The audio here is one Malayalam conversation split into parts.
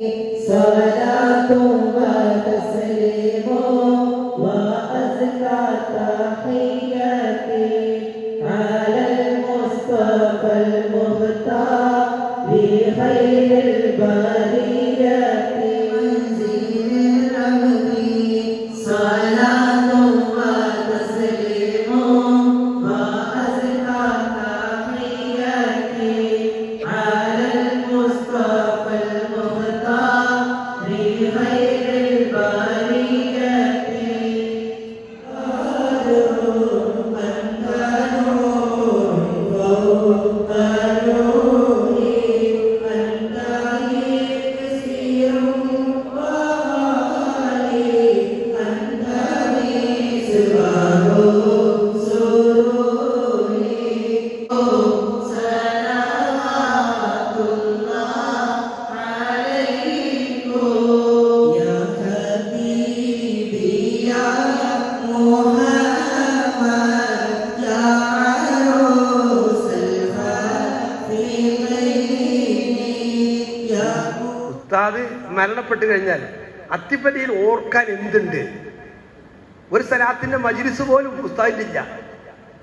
صلاة وأزكى تحياتي على المصطفى المختار بخير البرية. മരണപ്പെട്ട് കഴിഞ്ഞാൽ അത്തിപ്പറ്റിയിൽ ഓർക്കാൻ എന്തുണ്ട്? ഒരു സ്ഥലത്തിന്റെ മജിലിസ് പോലും ഉസ്താദിനില്ല.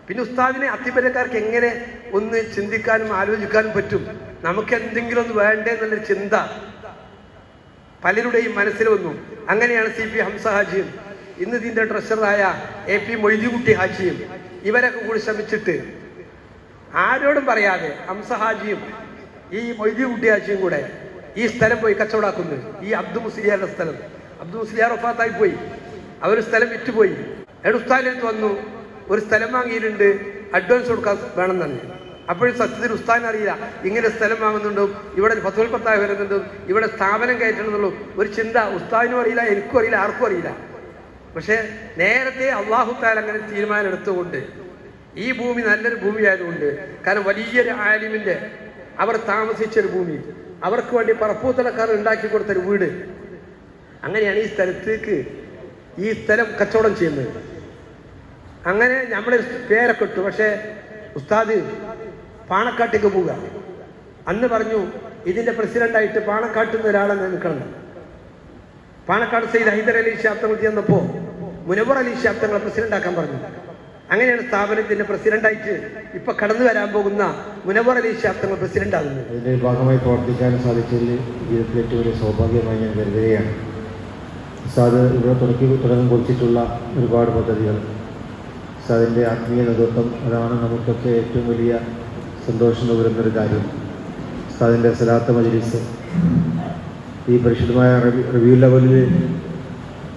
പിന്നെ ഉസ്താദിനെ അത്തിപ്പറ്റക്കാർക്ക് എങ്ങനെ ഒന്ന് ചിന്തിക്കാനും ആലോചിക്കാനും പറ്റും? നമുക്ക് എന്തെങ്കിലും ഒന്ന് വേണ്ടേ എന്നുള്ളൊരു ചിന്ത പലരുടെയും മനസ്സിൽ വന്നു. അങ്ങനെയാണ് സി പി ഹംസ ഹാജിയും ഇന്ന് ഇതിന്റെ ട്രഷറായ എ പി മൊയ്തികുട്ടി ഹാജിയും ഇവരൊക്കെ കൂടി ശ്രമിച്ചിട്ട് ആരോടും പറയാതെ ഹംസ ഹാജിയും ഈ മൊയ്തികുട്ടി ഹാജിയും കൂടെ ഈ സ്ഥലം പോയി കച്ചവടാക്കുന്നത് ഈ അബ്ദു മുസ്ലിയാരുടെ സ്ഥലം. അബ്ദു മുസ്ലിയാർ ഒഫാത്തായി പോയി. അവർ സ്ഥലം വിറ്റുപോയി. എടുസ്ഥാനത്ത് വന്നു. ഒരു സ്ഥലം വാങ്ങിയിട്ടുണ്ട്. അഡ്വാൻസ് കൊടുക്കാൻ വേണം തന്നെ അപ്പോഴും സത്യത്തിൽ ഉസ്താൻ അറിയില്ല. ഇങ്ങനെ സ്ഥലം വാങ്ങുന്നുണ്ടോ ഇവിടെ ഫസൽ പത്തായ വരുന്നുണ്ടോ ഇവിടെ സ്ഥാപനം കയറ്റണമെന്നുള്ളൂ ഒരു ചിന്ത ഉസ്താദിനും അറിയില്ല എനിക്കും അറിയില്ല ആർക്കും അറിയില്ല. പക്ഷേ നേരത്തെ അള്ളാഹു താൽ അങ്ങനെ തീരുമാനം എടുത്തുകൊണ്ട് ഈ ഭൂമി നല്ലൊരു ഭൂമിയായതുകൊണ്ട് കാരണം വലിയൊരു ആലിമിന്റെ അവർ താമസിച്ചൊരു ഭൂമി അവർക്ക് വേണ്ടി പറപ്പൂത്തലക്കാർ ഉണ്ടാക്കി കൊടുത്തൊരു വീട്. അങ്ങനെയാണ് ഈ സ്ഥലത്തേക്ക് ഈ സ്ഥലം കച്ചവടം ചെയ്യുന്നത്. അങ്ങനെ നമ്മുടെ പേരൊക്കെ ഇട്ടു. പക്ഷേ ഉസ്താദ് പാണക്കാട്ടേക്ക് പോവുക. അന്ന് പറഞ്ഞു ഇതിന്റെ പ്രസിഡന്റായിട്ട് പാണക്കാട്ടിൽ നിന്ന് ഒരാളെ നിൽക്കണം. പാണക്കാട് സെയ്ത് ഹൈദർ അലി ശാബ്ദങ്ങൾ ചെന്നപ്പോൾ മുനവർ അലി ശാബ്ദങ്ങളെ പ്രസിഡന്റ് ആക്കാൻ പറഞ്ഞു. അങ്ങനെയാണ് സ്ഥാപനത്തിന്റെ പ്രസിഡന്റായിട്ട് ഇപ്പൊ കടന്നു വരാൻ പോകുന്ന മുനവർ അലി പ്രസിഡന്റ് ആകുന്നത് അതിന്റെ ഭാഗമായി പ്രവർത്തിക്കാൻ സാധിച്ചതിൽ ജീവിതത്തിൽ ഏറ്റവും വലിയ സൗഭാഗ്യമായി ഞാൻ കരുതുകയാണ്. സാദ് ഇവിടെ തുടക്കി തുടക്കം കുറിച്ചിട്ടുള്ള ഒരുപാട് പദ്ധതികൾ. ഉസ്താദിന്റെ ആത്മീയ നേതൃത്വം അതാണ് നമുക്കൊക്കെ ഏറ്റവും വലിയ സന്തോഷം ഒരു കാര്യം. ഉസ്താദിന്റെ സലാത്ത മജലിസ്. ഈ പരിശുദ്ധമായ റിവ്യൂ ലെവലിൽ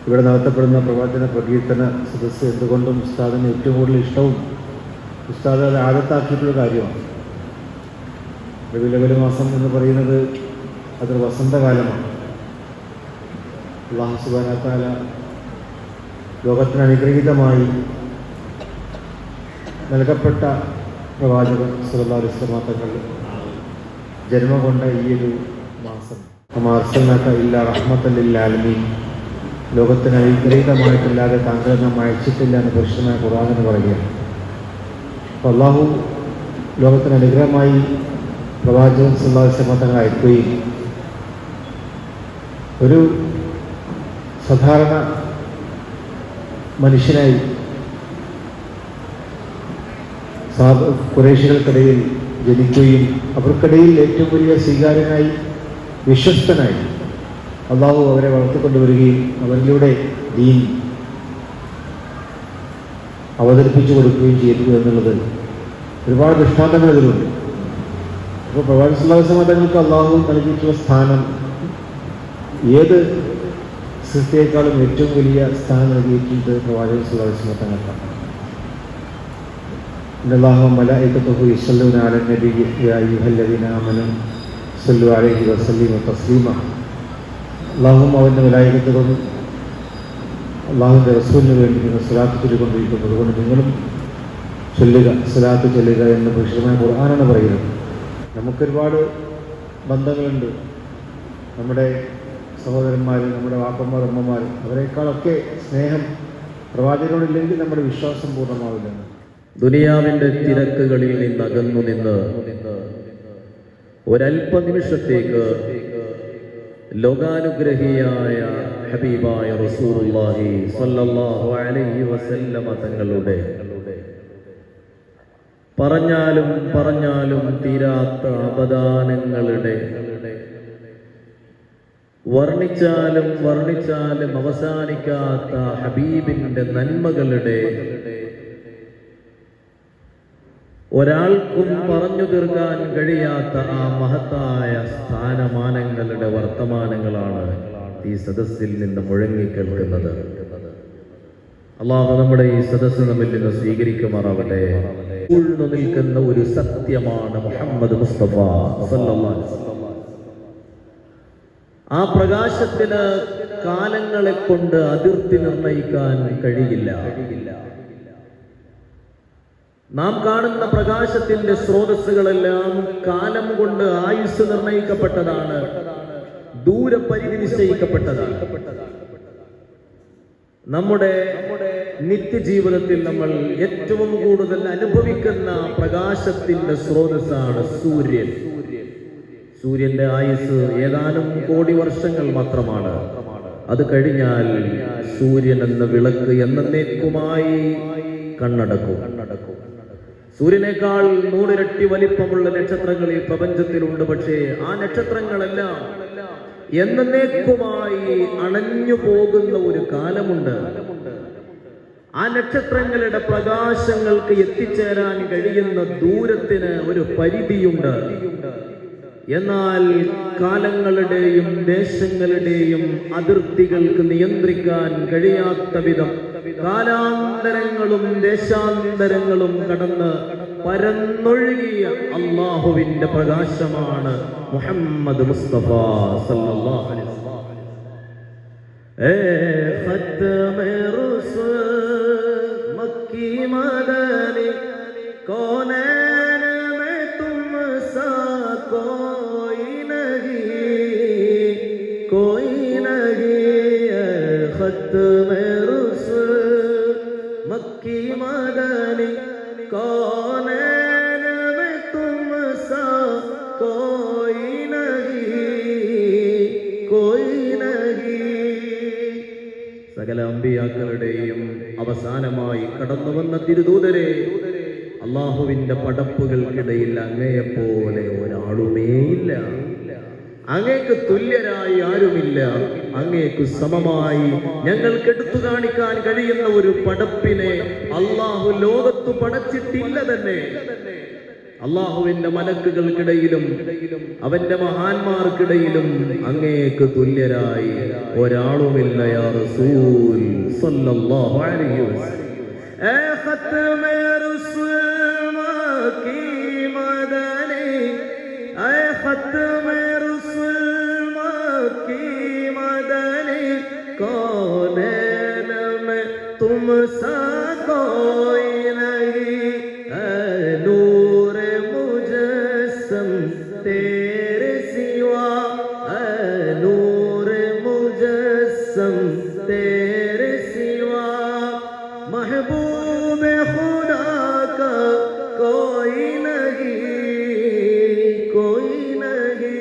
ഇവിടെ നടത്തപ്പെടുന്ന പ്രവചന പ്രകീർത്തന സദസ്സ് എന്തുകൊണ്ടും ഉസ്താദിന് ഏറ്റവും കൂടുതൽ ഇഷ്ടവും ഉസ്താദ് അത് ആദത്താക്കിയിട്ടുള്ള കാര്യമാണ്. റബിലവൽ മാസം എന്ന് പറയുന്നത് അതൊരു വസന്തകാലമാണ്. അള്ളാഹു സുബാനത്താല ലോകത്തിന് അനുഗ്രഹീതമായി നൽകപ്പെട്ട പ്രവാചകൻ സുലഭ തങ്ങൾ ജന്മം കൊണ്ട ഈ ഒരു മാസം. ഇല്ല റഹ്മത്തല്ലാലമീൻ ലോകത്തിന് അനുഗ്രഹീതമായിട്ടില്ലാതെ താങ്കൾ നാം അയച്ചിട്ടില്ല എന്ന് ഖുർആൻ എന്ന് പറയുകയാണ്. അപ്പോൾ അള്ളാഹു ലോകത്തിന് അനുഗ്രഹമായി പ്രവാചകൻ സുല്ലാസ്ലമ തങ്ങൾ അയക്കുകയും ഒരു സാധാരണ മനുഷ്യനായി കുറേശികൾക്കിടയിൽ ജനിക്കുകയും അവർക്കിടയിൽ ഏറ്റവും വലിയ സ്വീകാര്യനായി വിശ്വസ്തനായി അള്ളാഹു അവരെ വളർത്തിക്കൊണ്ടുവരികയും അവരിലൂടെ ദീൻ അവതരിപ്പിച്ചു കൊടുക്കുകയും ചെയ്തു എന്നുള്ളത് ഒരുപാട് ദൃഷ്ടാന്തങ്ങൾ ഇതിലുണ്ട്. അപ്പോൾ പ്രവാസിമതങ്ങൾക്ക് അള്ളാഹു നൽകിയിട്ടുള്ള സ്ഥാനം ഏത് സൃഷ്ടിയേക്കാളും ഏറ്റവും വലിയ സ്ഥാനം നൽകിയിട്ടുണ്ട് പ്രവാചക സുലാസിമതങ്ങൾക്കാണ് അള്ളാഹു മലഇക്കത്തുഹു യസ്ലൂൻ യാ സല്ലു അലൈഹി വസല്ലി തസ്ലീമ. അള്ളാഹും അവന്റെ മലായികത്തുകളും അള്ളാഹുവിന്റെ റസൂലിന് വേണ്ടി നിങ്ങൾ സ്വലാത്ത് ചൊല്ലിക്കൊണ്ടിരിക്കുന്നു അതുകൊണ്ട് നിങ്ങളും ചൊല്ലുക സ്വലാത്ത് ചൊല്ലുക എന്ന് വിശദമായ ഖുർആനാണ് പറയുന്നത്. നമുക്കൊരുപാട് ബന്ധങ്ങളുണ്ട്. നമ്മുടെ സഹോദരന്മാർ നമ്മുടെ വാപ്പന്മാർ അമ്മമാർ അവരെക്കാളൊക്കെ സ്നേഹം പ്രവാചകരോടില്ലെങ്കിൽ നമ്മുടെ വിശ്വാസം പൂർണമാവില്ലെന്ന് ദുനിയാവിന്റെ തിരക്കുകളിൽ നിന്ന് അകന്നു നിന്ന് ഒരല്പ നിമിഷത്തേക്ക് ലോകാനുഗ്രഹിയായ ഹബീബായ റസൂലുള്ളാഹി സ്വല്ലല്ലാഹു അലൈഹി വസല്ലമ തങ്ങളുടെ പറഞ്ഞാലും പറഞ്ഞാലും തീരാത്ത അപദാനങ്ങളുടെ വർണിച്ചാലും വർണിച്ചാലും അവസാനിക്കാത്ത ഹബീബിന്റെ നന്മകളുടെ ഒരാൾക്കും പറഞ്ഞു തീർക്കാൻ കഴിയാത്ത ആ മഹത്തായ സ്ഥാനമാനങ്ങളുടെ വർത്തമാനങ്ങളാണ് ഈ സദസ്സിൽ നിന്ന് മുഴങ്ങിക്കേൾക്കുന്നത് അള്ളാഹു നമ്മുടെ ഈ സദസ്സ് നമ്മിൽ നിന്ന് സ്വീകരിക്കുമാറാവട്ടെ. ഉൾന്നു നിൽക്കുന്ന ഒരു സത്യമാണ് മുഹമ്മദ് മുസ്തഫ. ആ പ്രകാശത്തിന് കാലങ്ങളെ കൊണ്ട് അതിർത്തി നിർണയിക്കാൻ കഴിയില്ല. നാം കാണുന്ന പ്രകാശത്തിന്റെ സ്രോതസ്സുകളെല്ലാം കാലം കൊണ്ട് ആയുസ് നിർണയിക്കപ്പെട്ടതാണ്. ദൂരപരിധി നിശ്ചയിക്കപ്പെട്ടതാണ് നമ്മുടെ നിത്യജീവിതത്തിൽ നമ്മൾ ഏറ്റവും കൂടുതൽ അനുഭവിക്കുന്ന പ്രകാശത്തിന്റെ സ്രോതസ്സാണ് സൂര്യൻ. സൂര്യന്റെ ആയുസ് ഏതാനും കോടി വർഷങ്ങൾ മാത്രമാണ്. അത് കഴിഞ്ഞാൽ സൂര്യൻ എന്ന വിളക്ക് എന്നേക്കുമായി കണ്ണടക്കും. സൂര്യനേക്കാൾ നൂറിരട്ടി വലിപ്പമുള്ള നക്ഷത്രങ്ങൾ ഈ പ്രപഞ്ചത്തിലുണ്ട്. പക്ഷേ ആ നക്ഷത്രങ്ങളെല്ലാം എന്നേക്കുമായി അണഞ്ഞു പോകുന്ന ഒരു കാലമുണ്ട്. ആ നക്ഷത്രങ്ങളുടെ പ്രകാശങ്ങൾക്ക് എത്തിച്ചേരാൻ കഴിയുന്ന ദൂരത്തിന് ഒരു പരിധിയുണ്ട്. എന്നാൽ കാലങ്ങളുടെയും ദേശങ്ങളുടെയും അതിർത്തികൾക്ക് നിയന്ത്രിക്കാൻ കഴിയാത്ത വിധം കാലാന്തരങ്ങളും ദേശാന്തരങ്ങളും കടന്ന് പരന്നൊഴുകിയ അള്ളാഹുവിന്റെ പ്രകാശമാണ് മുഹമ്മദ് മുസ്തഫ സല്ലല്ലാഹു അലൈഹി വസല്ലം. ഖത്മ കോനैन സകല അമ്പിയാക്കളുടെയും അവസാനമായി കടന്നു വന്ന തിരുദൂതരെ അള്ളാഹുവിന്റെ പടപ്പുകൾക്കിടയിൽ അങ്ങയെപ്പോലെ ഒരാളുമേയില്ല അങ്ങേക്ക് തുല്യരായി ആരുമില്ല. അങ്ങേക്ക് സമമായി ഞങ്ങൾക്ക് എടുത്തു കാണിക്കാൻ കഴിയുന്ന ഒരു പടപ്പിനെ അള്ളാഹു ലോകത്ത് പടച്ചിട്ടില്ല തന്നെ. അള്ളാഹുവിന്റെ മലക്കുകൾക്കിടയിലും അവന്റെ മഹാന്മാർക്കിടയിലും അങ്ങേക്ക് തുല്യരായി ഒരാളുമില്ല യാ റസൂൽ അലൈഹി വസല്ലം. തും मुजस्सम तेरे सिवा महबूब खुदा का कोई नहीं कोई नहीं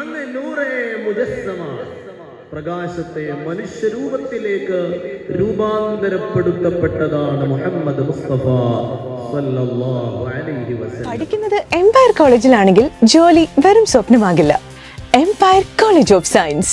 അങ്ങ് നൂറേ മുജസ്സമാണ് പ്രകാശത്തെ മനുഷ്യരൂപത്തിലേക്ക് രൂപാന്തരപ്പെടുത്തപ്പെട്ടതാണ് മുഹമ്മദ് മുസ്തഫ സല്ലല്ലാഹു അലൈഹി വസല്ലം പഠിക്കുന്നത് എംപയർ കോളേജിലാണെങ്കിൽ ജോലി വെറും സ്വപ്നമാകില്ല എംപയർ കോളേജ് ഓഫ് സയൻസ്